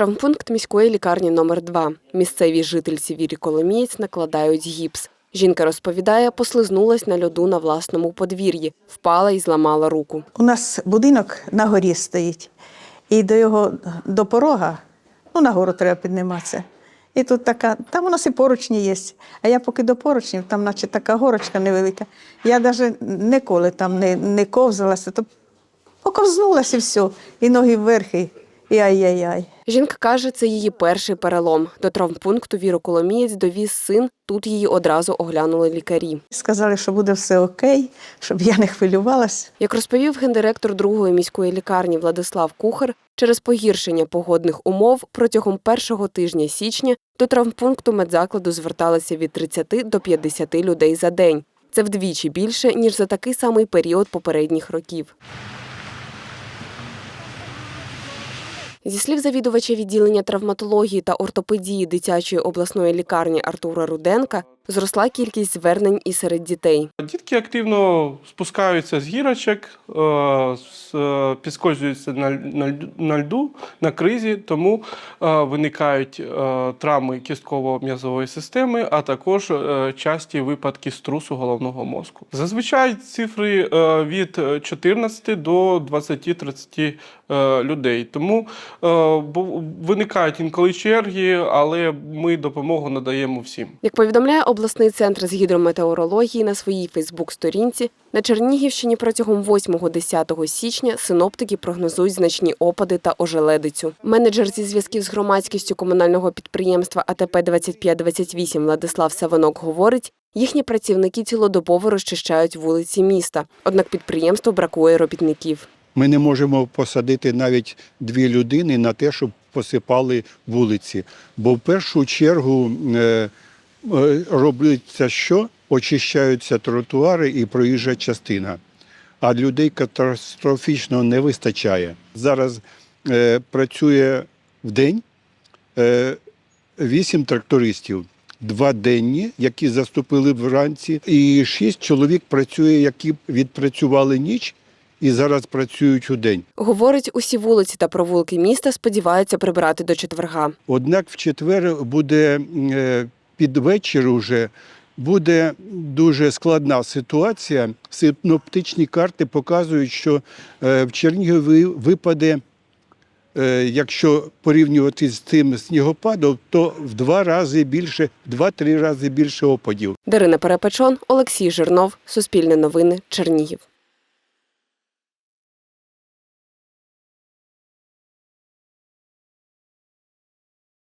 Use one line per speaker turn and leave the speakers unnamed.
Травмпункт міської лікарні номер 2 Місцеві жительці Вірі Коломієць накладають гіпс. Жінка розповідає, послизнулась на льоду на власному подвір'ї, впала і зламала руку.
У нас будинок на горі стоїть, і до його до порога, ну, на гору треба підніматися. І тут така, там у нас і поручні є. А я поки до поручнів, там, наче така горочка невелика. Я навіть ніколи там не, не ковзалася, то поковзнулася і все, і ноги вверх, і ай-яй-яй.
Жінка каже, це її перший перелом. До травмпункту Віру Коломієць довіз син. Тут її одразу оглянули лікарі.
Сказали, що буде все окей, щоб я не хвилювалася.
Як розповів гендиректор другої міської лікарні Владислав Кухар, через погіршення погодних умов протягом першого тижня січня до травмпункту медзакладу зверталися від 30 до 50 людей за день. Це вдвічі більше ніж за такий самий період попередніх років. Зі слів завідувача відділення травматології та ортопедії дитячої обласної лікарні Артура Руденка, зросла кількість звернень і серед дітей.
Дітки активно спускаються з гірочок, е, е, підскользуються на, льду- на кризі, тому е, виникають травми кістково-м'язової системи, а також часті випадки струсу головного мозку. Зазвичай цифри від 14 до 20-30 е, людей. Тому виникають інколи черги, але ми допомогу надаємо всім.
Як повідомляє обласний центр з гідрометеорології на своїй Фейсбук-сторінці, на Чернігівщині протягом 8-10 січня синоптики прогнозують значні опади та ожеледицю. Менеджер зі зв'язків з громадськістю комунального підприємства АТП 2528 Владислав Савинок говорить, їхні працівники цілодобово розчищають вулиці міста. Однак підприємству бракує робітників.
Ми не можемо посадити навіть дві людини на те, щоб посипали вулиці. Бо в першу чергу е, робиться що? Очищаються тротуари і проїжджа частина. А людей катастрофічно не вистачає. Зараз е, працює в день е, вісім трактористів. Два денні, які заступили вранці, і шість чоловік працює, які відпрацювали ніч і зараз працюють у день.
Говорить, усі вулиці та провулки міста сподіваються прибирати до четверга.
Однак в четвер буде е, під вечір уже буде дуже складна ситуація. Синоптичні карти показують, що е, в Чернігові випаде, е, якщо порівнювати з тим снігопадом, то в два рази більше, два-три рази більше опадів.
Дарина Перепечон, Олексій Жирнов, Суспільне новини, Чернігів.